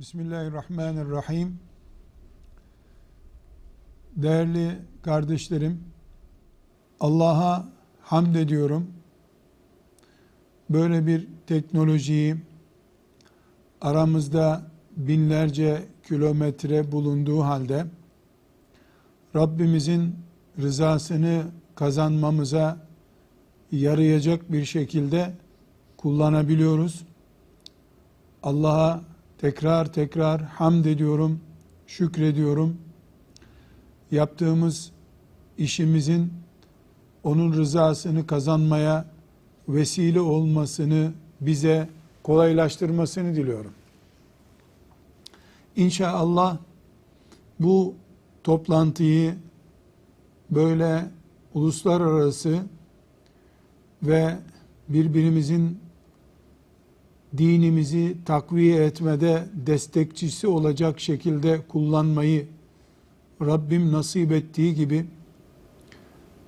Bismillahirrahmanirrahim. Değerli kardeşlerim, Allah'a hamd ediyorum. Böyle bir teknolojiyi aramızda binlerce kilometre bulunduğu halde Rabbimizin rızasını kazanmamıza yarayacak bir şekilde kullanabiliyoruz. Allah'a tekrar tekrar hamd ediyorum, şükrediyorum. Yaptığımız işimizin onun rızasını kazanmaya vesile olmasını bize kolaylaştırmasını diliyorum. İnşallah bu toplantıyı böyle uluslararası ve birbirimizin dinimizi takviye etmede destekçisi olacak şekilde kullanmayı Rabbim nasip ettiği gibi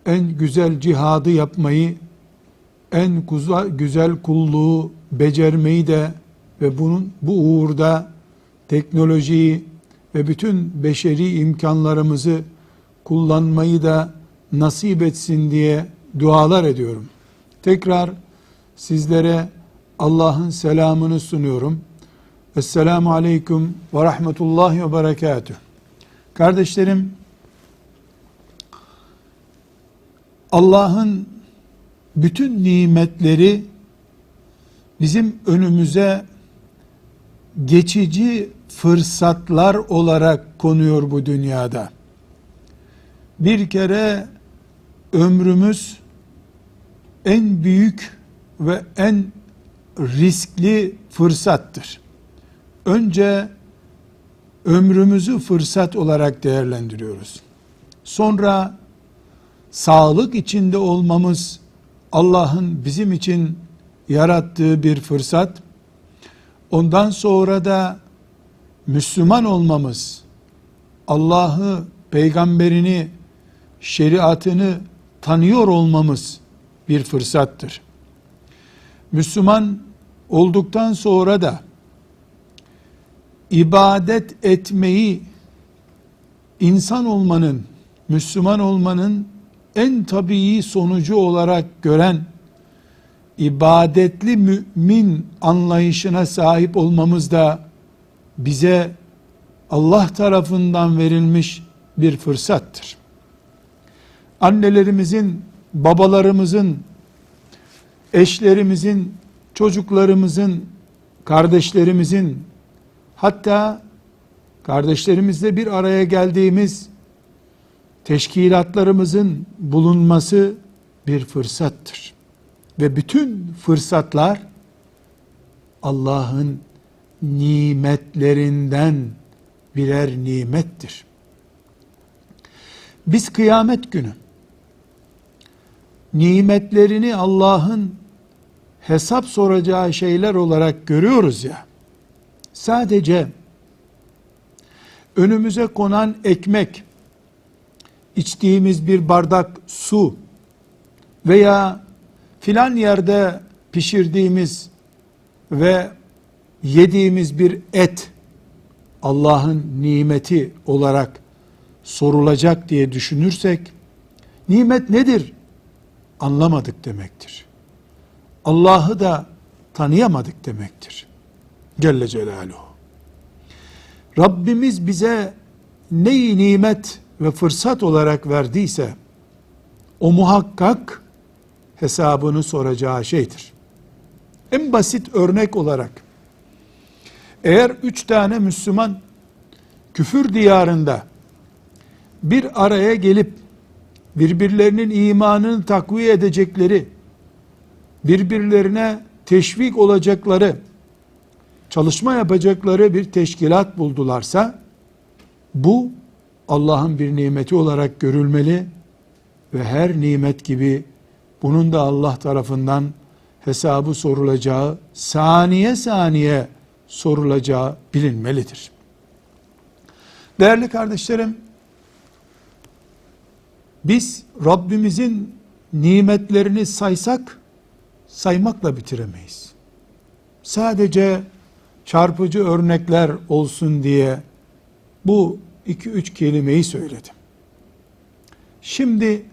en güzel cihadı yapmayı, en güzel kulluğu becermeyi de ve bunun bu uğurda teknolojiyi ve bütün beşeri imkanlarımızı kullanmayı da nasip etsin diye dualar ediyorum. Tekrar sizlere Allah'ın selamını sunuyorum. Esselamu Aleyküm ve Rahmetullahi ve Berekatüh. Kardeşlerim, Allah'ın bütün nimetleri bizim önümüze geçici fırsatlar olarak konuyor bu dünyada. Bir kere ömrümüz en büyük ve en riskli fırsattır. Önce ömrümüzü fırsat olarak değerlendiriyoruz. Sonra sağlık içinde olmamız Allah'ın bizim için yarattığı bir fırsat. Ondan sonra da Müslüman olmamız, Allah'ı, peygamberini, şeriatını tanıyor olmamız bir fırsattır. Müslüman olduktan sonra da ibadet etmeyi insan olmanın, Müslüman olmanın en tabii sonucu olarak gören ibadetli mümin anlayışına sahip olmamız da bize Allah tarafından verilmiş bir fırsattır. Annelerimizin, babalarımızın eşlerimizin, çocuklarımızın, kardeşlerimizin, hatta kardeşlerimizle bir araya geldiğimiz teşkilatlarımızın bulunması bir fırsattır. Ve bütün fırsatlar Allah'ın nimetlerinden birer nimettir. Biz kıyamet günü nimetlerini Allah'ın hesap soracağı şeyler olarak görüyoruz ya. Sadece önümüze konan ekmek, içtiğimiz bir bardak su veya filan yerde pişirdiğimiz ve yediğimiz bir et Allah'ın nimeti olarak sorulacak diye düşünürsek nimet nedir? Anlamadık demektir. Allah'ı da tanıyamadık demektir. Celle Celaluhu. Rabbimiz bize neyi nimet ve fırsat olarak verdiyse o muhakkak hesabını soracağı şeydir. En basit örnek olarak eğer üç tane Müslüman küfür diyarında bir araya gelip birbirlerinin imanını takviye edecekleri birbirlerine teşvik olacakları, çalışma yapacakları bir teşkilat buldularsa, bu Allah'ın bir nimeti olarak görülmeli ve her nimet gibi bunun da Allah tarafından hesabı sorulacağı, saniye saniye sorulacağı bilinmelidir. Değerli kardeşlerim, biz Rabbimizin nimetlerini saysak, saymakla bitiremeyiz. Sadece çarpıcı örnekler olsun diye bu iki üç kelimeyi söyledim. Şimdi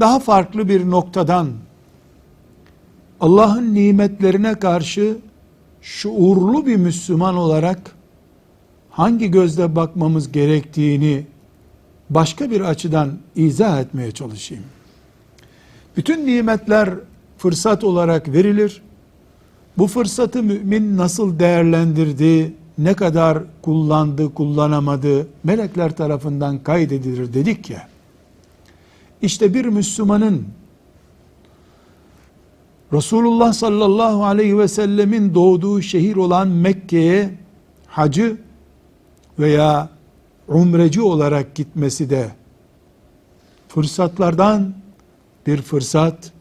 daha farklı bir noktadan Allah'ın nimetlerine karşı şuurlu bir Müslüman olarak hangi gözle bakmamız gerektiğini başka bir açıdan izah etmeye çalışayım. Bütün nimetler fırsat olarak verilir. Bu fırsatı mümin nasıl değerlendirdi, ne kadar kullandı, kullanamadı, melekler tarafından kaydedilir dedik ya. İşte bir Müslümanın Resulullah sallallahu aleyhi ve sellemin doğduğu şehir olan Mekke'ye hacı veya umreci olarak gitmesi de fırsatlardan bir fırsat,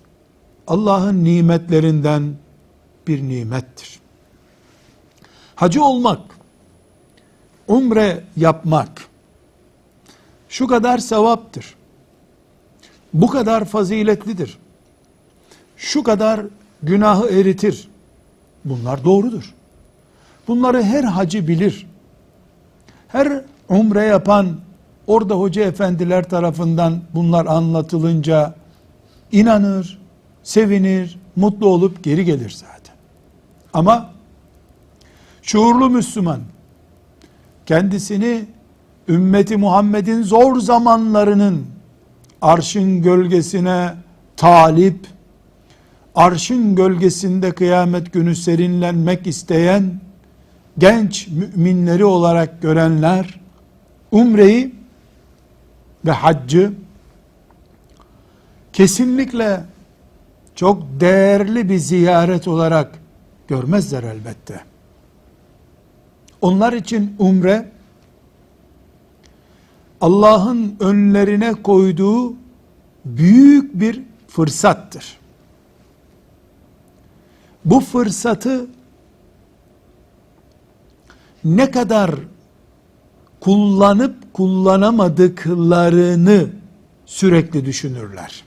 Allah'ın nimetlerinden bir nimettir. Hacı olmak, umre yapmak şu kadar sevaptır. Bu kadar faziletlidir. Şu kadar günahı eritir. Bunlar doğrudur. Bunları her hacı bilir. Her umre yapan orada hoca efendiler tarafından bunlar anlatılınca inanır, sevinir, mutlu olup geri gelir zaten. Ama şuurlu Müslüman kendisini ümmeti Muhammed'in zor zamanlarının arşın gölgesine talip, arşın gölgesinde kıyamet günü serinlenmek isteyen genç müminleri olarak görenler umreyi ve haccı kesinlikle çok değerli bir ziyaret olarak görmezler elbette. Onlar için umre Allah'ın önlerine koyduğu büyük bir fırsattır. Bu fırsatı ne kadar kullanıp kullanamadıklarını sürekli düşünürler.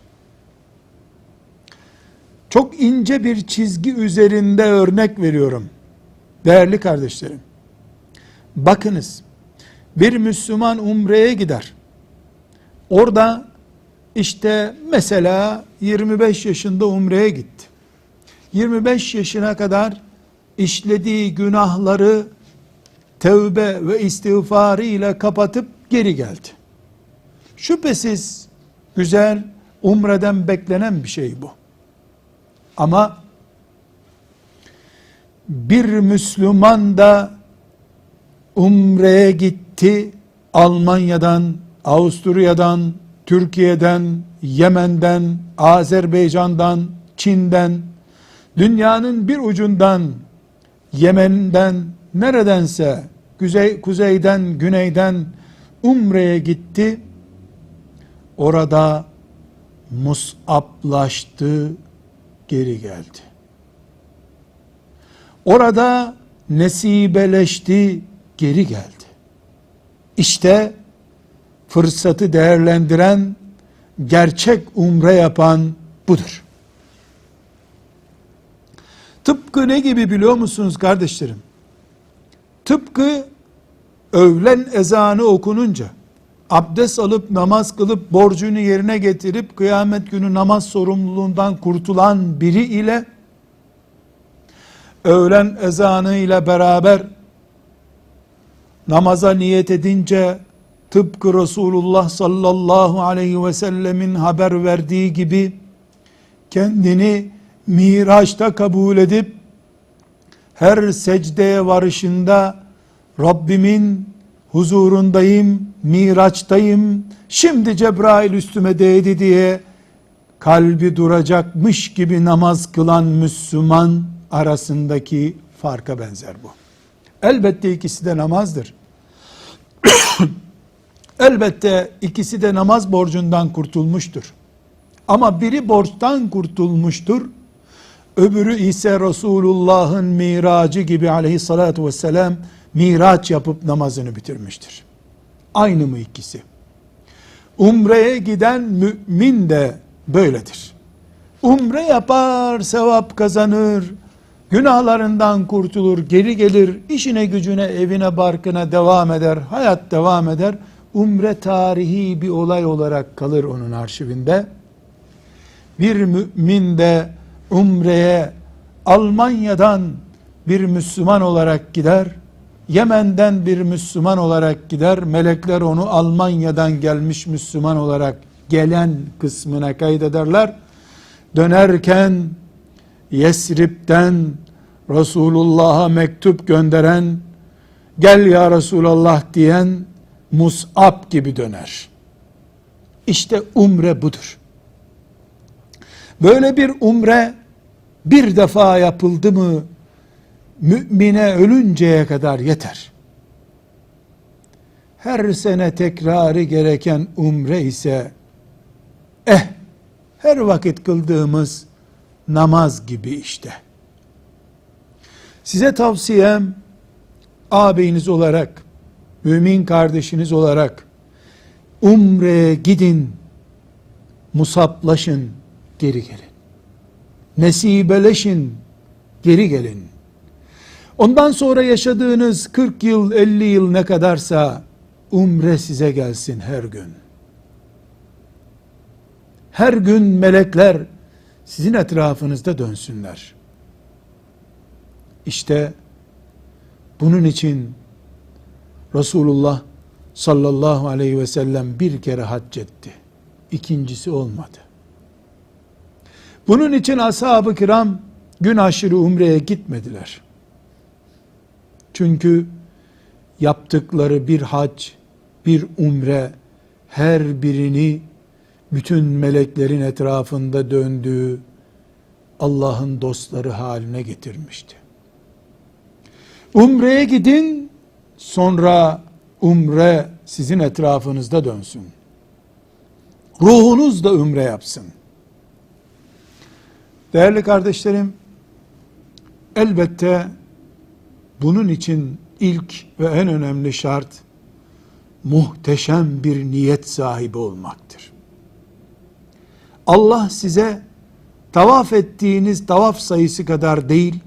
Çok ince bir çizgi üzerinde örnek veriyorum. Değerli kardeşlerim. Bakınız. Bir Müslüman umreye gider. Orada işte mesela 25 yaşında umreye gitti. 25 yaşına kadar işlediği günahları tevbe ve istiğfarı ile kapatıp geri geldi. Şüphesiz güzel, umreden beklenen bir şey bu. Ama bir Müslüman da umreye gitti Almanya'dan, Avusturya'dan, Türkiye'den, Yemen'den, Azerbaycan'dan, Çin'den, dünyanın bir ucundan, Yemen'den, neredense, kuzey, kuzeyden, güneyden umreye gitti. Orada musablaştı, geri geldi. Orada nesibeleşti, geri geldi. İşte fırsatı değerlendiren, gerçek umre yapan budur. Tıpkı ne gibi biliyor musunuz kardeşlerim? Tıpkı öğlen ezanı okununca abdest alıp namaz kılıp borcunu yerine getirip kıyamet günü namaz sorumluluğundan kurtulan biri ile öğlen ezanı ile beraber namaza niyet edince tıpkı Resulullah sallallahu aleyhi ve sellemin haber verdiği gibi kendini Miraç'ta kabul edip her secdeye varışında Rabbimin huzurundayım, Miraç'tayım, şimdi Cebrail üstüme değdi diye kalbi duracakmış gibi namaz kılan Müslüman arasındaki farka benzer bu. Elbette ikisi de namazdır. Elbette ikisi de namaz borcundan kurtulmuştur. Ama biri borçtan kurtulmuştur. Öbürü ise Resulullah'ın miracı gibi aleyhissalatü vesselam miraç yapıp namazını bitirmiştir. Aynı mı ikisi? Umre'ye giden mümin de böyledir. Umre yapar, sevap kazanır, Günahlarından kurtulur, geri gelir, işine gücüne, evine, barkına devam eder, hayat devam eder. Umre tarihi bir olay olarak kalır onun arşivinde. Bir mümin de umreye Almanya'dan bir Müslüman olarak gider, Yemen'den bir Müslüman olarak gider, melekler onu Almanya'dan gelmiş Müslüman olarak gelen kısmına kaydederler. Dönerken Yesrib'den Resulullah'a mektup gönderen, gel ya Resulallah diyen Mus'ab gibi döner. İşte umre budur. Böyle bir umre bir defa yapıldı mı mümine ölünceye kadar yeter. Her sene tekrarı gereken umre ise eh her vakit kıldığımız namaz gibi işte. Size tavsiyem ağabeyiniz olarak, mümin kardeşiniz olarak umreye gidin, musaplaşın, geri gelin. Nesibeleşin, geri gelin. Ondan sonra yaşadığınız 40 yıl, 50 yıl ne kadarsa umre size gelsin her gün. Her gün melekler sizin etrafınızda dönsünler. İşte bunun için Resulullah sallallahu aleyhi ve sellem bir kere hac etti. İkincisi olmadı. Bunun için ashab-ı kiram gün aşırı umreye gitmediler. Çünkü yaptıkları bir hac, bir umre her birini bütün meleklerin etrafında döndüğü Allah'ın dostları haline getirmişti. Umreye gidin, sonra umre sizin etrafınızda dönsün. Ruhunuz da umre yapsın. Değerli kardeşlerim, elbette bunun için ilk ve en önemli şart muhteşem bir niyet sahibi olmaktır. Allah size tavaf ettiğiniz tavaf sayısı kadar değil,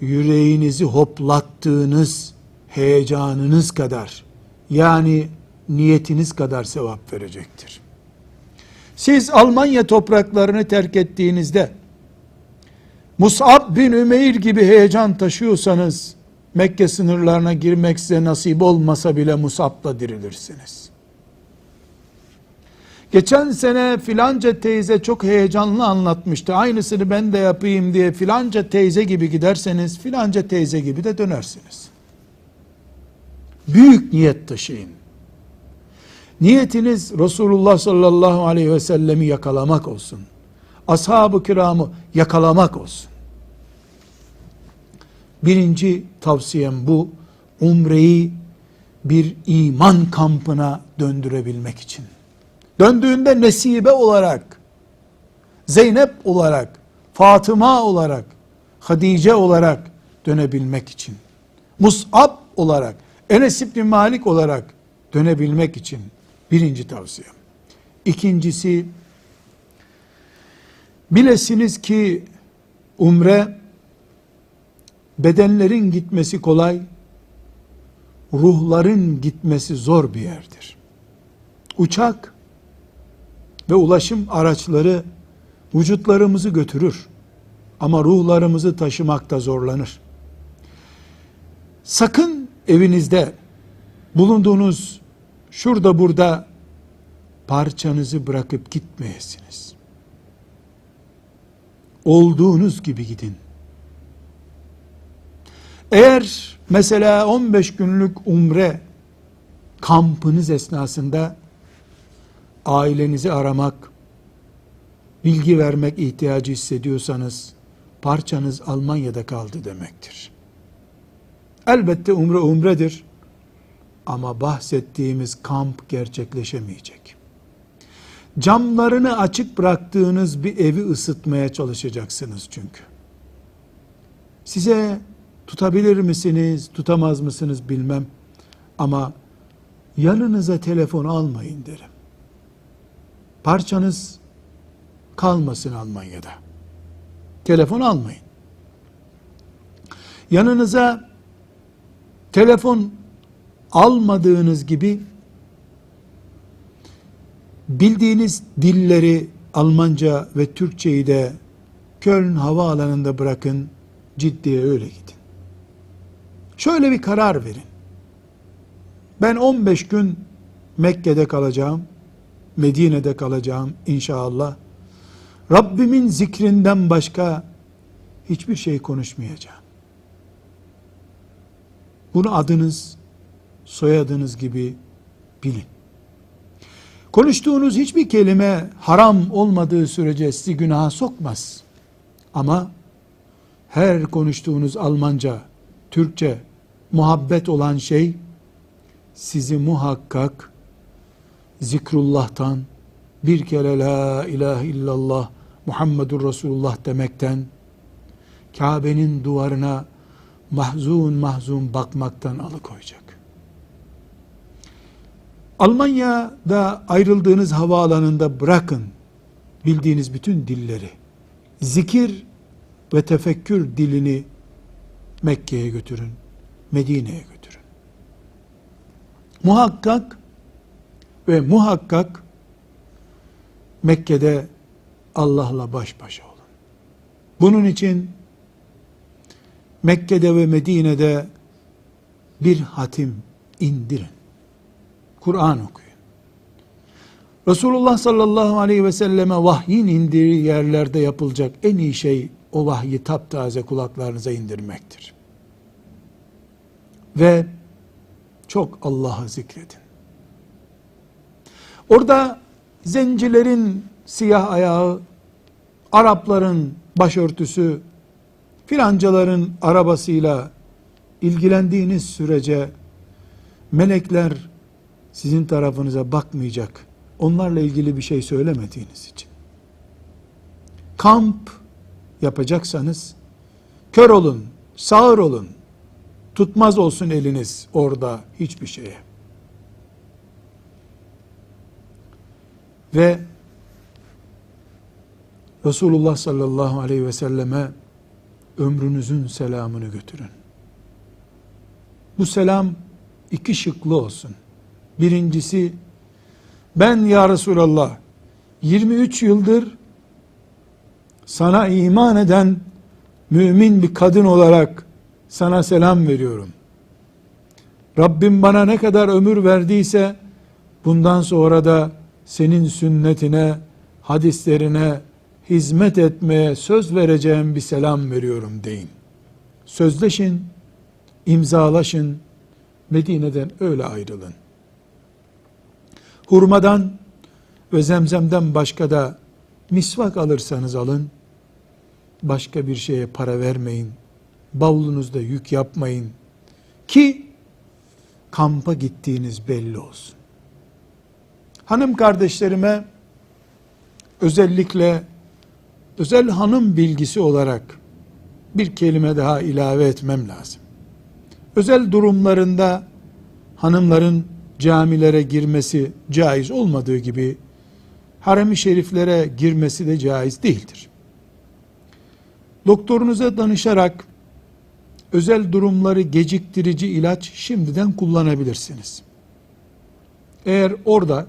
yüreğinizi hoplattığınız heyecanınız kadar, yani niyetiniz kadar sevap verecektir. Siz Almanya topraklarını terk ettiğinizde, Mus'ab bin Ümeyr gibi heyecan taşıyorsanız, Mekke sınırlarına girmek size nasip olmasa bile Mus'ab'la dirilirsiniz. Geçen sene filanca teyze çok heyecanlı anlatmıştı. Aynısını ben de yapayım diye filanca teyze gibi giderseniz filanca teyze gibi de dönersiniz. Büyük niyet taşıyın. Niyetiniz Resulullah sallallahu aleyhi ve sellemi yakalamak olsun. Ashab-ı kiramı yakalamak olsun. Birinci tavsiyem bu. Umreyi bir iman kampına döndürebilmek için. Döndüğünde nesibe olarak, Zeynep olarak, Fatıma olarak, Hadice olarak dönebilmek için. Mus'ab olarak, Enes İbni Malik olarak dönebilmek için birinci tavsiyem. İkincisi, bilesiniz ki umre bedenlerin gitmesi kolay, ruhların gitmesi zor bir yerdir. Uçak ve ulaşım araçları vücutlarımızı götürür ama ruhlarımızı taşımakta zorlanır. Sakın evinizde bulunduğunuz şurada burada parçanızı bırakıp gitmeyesiniz. Olduğunuz gibi gidin. Eğer mesela 15 günlük umre kampınız esnasında ailenizi aramak, bilgi vermek ihtiyacı hissediyorsanız parçanız Almanya'da kaldı demektir. Elbette umre umredir ama bahsettiğimiz kamp gerçekleşemeyecek. Camlarını açık bıraktığınız bir evi ısıtmaya çalışacaksınız çünkü. Size tutabilir misiniz, tutamaz mısınız bilmem ama yanınıza telefon almayın derim. Parçanız kalmasın Almanya'da. Telefon almayın. Yanınıza telefon almadığınız gibi bildiğiniz dilleri Almanca ve Türkçeyi de Köln havaalanında bırakın, ciddiye öyle gidin. Şöyle bir karar verin. Ben 15 gün Mekke'de kalacağım, Medine'de kalacağım inşallah. Rabbimin zikrinden başka hiçbir şey konuşmayacağım. Bunu adınız, soyadınız gibi bilin. Konuştuğunuz hiçbir kelime haram olmadığı sürece sizi günaha sokmaz. Ama her konuştuğunuz Almanca, Türkçe, muhabbet olan şey sizi muhakkak zikrullah'tan bir kere la ilahe illallah Muhammedur Resulullah demekten Kabe'nin duvarına mahzun mahzun bakmaktan alıkoyacak. Almanya'da ayrıldığınız havaalanında bırakın bildiğiniz bütün dilleri. Zikir ve tefekkür dilini Mekke'ye götürün, Medine'ye götürün. Muhakkak ve muhakkak Mekke'de Allah'la baş başa olun. Bunun için Mekke'de ve Medine'de bir hatim indirin. Kur'an okuyun. Resulullah sallallahu aleyhi ve selleme vahyin indiği yerlerde yapılacak en iyi şey o vahyi taptaze kulaklarınıza indirmektir. Ve çok Allah'ı zikredin. Orada zencilerin siyah ayağı, Arapların başörtüsü, filancaların arabasıyla ilgilendiğiniz sürece melekler sizin tarafınıza bakmayacak. Onlarla ilgili bir şey söylemediğiniz için. Kamp yapacaksanız kör olun, sağır olun. Tutmaz olsun eliniz orada hiçbir şeye. Ve Resulullah sallallahu aleyhi ve selleme ömrünüzün selamını götürün. Bu selam iki şıklı olsun. Birincisi ben ya Resulallah 23 yıldır sana iman eden mümin bir kadın olarak sana selam veriyorum. Rabbim bana ne kadar ömür verdiyse bundan sonra da senin sünnetine, hadislerine hizmet etmeye söz vereceğim bir selam veriyorum deyin. Sözleşin, imzalaşın, Medine'den öyle ayrılın hurmadan ve zemzemden başka da misvak alırsanız alın, başka bir şeye para vermeyin, bavulunuzda yük yapmayın ki kampa gittiğiniz belli olsun. Hanım kardeşlerime özellikle özel hanım bilgisi olarak bir kelime daha ilave etmem lazım. Özel durumlarında hanımların camilere girmesi caiz olmadığı gibi harem-i şeriflere girmesi de caiz değildir. Doktorunuza danışarak özel durumları geciktirici ilaç şimdiden kullanabilirsiniz. Eğer orada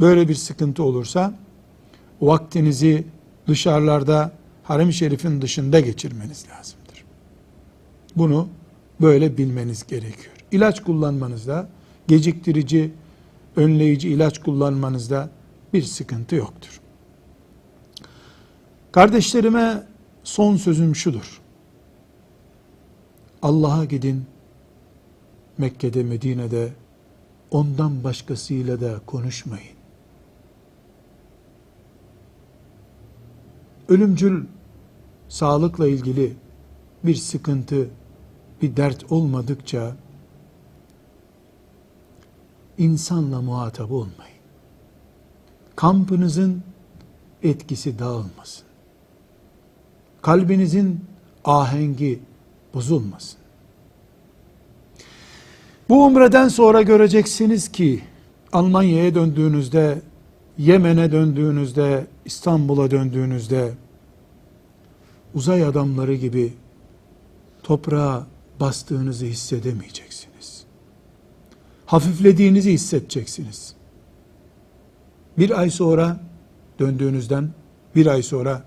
böyle bir sıkıntı olursa vaktinizi dışarılarda harem-i şerifin dışında geçirmeniz lazımdır. Bunu böyle bilmeniz gerekiyor. İlaç kullanmanızda geciktirici, önleyici ilaç kullanmanızda bir sıkıntı yoktur. Kardeşlerime son sözüm şudur. Allah'a gidin, Mekke'de, Medine'de ondan başkasıyla da konuşmayın. Ölümcül sağlıkla ilgili bir sıkıntı, bir dert olmadıkça insanla muhatap olmayın. Kampınızın etkisi dağılmasın. Kalbinizin ahengi bozulmasın. Bu umreden sonra göreceksiniz ki Almanya'ya döndüğünüzde, Yemen'e döndüğünüzde, İstanbul'a döndüğünüzde uzay adamları gibi toprağa bastığınızı hissedemeyeceksiniz. Hafiflediğinizi hissedeceksiniz. Bir ay sonra döndüğünüzden bir ay sonra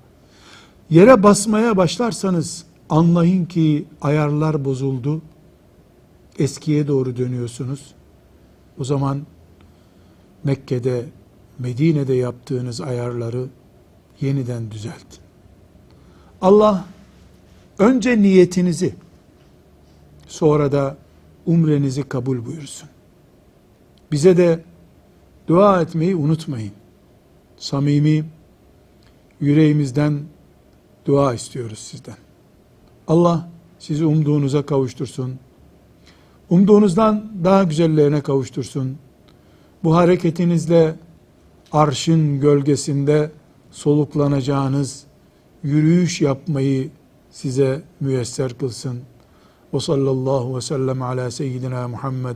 yere basmaya başlarsanız anlayın ki ayarlar bozuldu. Eskiye doğru dönüyorsunuz. O zaman Mekke'de, Medine'de yaptığınız ayarları yeniden düzeltin. Allah önce niyetinizi sonra da umrenizi kabul buyursun. Bize de dua etmeyi unutmayın. Samimi yüreğimizden dua istiyoruz sizden. Allah sizi umduğunuza kavuştursun. Umduğunuzdan daha güzellerine kavuştursun. Bu hareketinizle arşın gölgesinde soluklanacağınız yürüyüş yapmayı size müyesser kılsın. Ve sallallahu ve sellem ala seyyidina Muhammed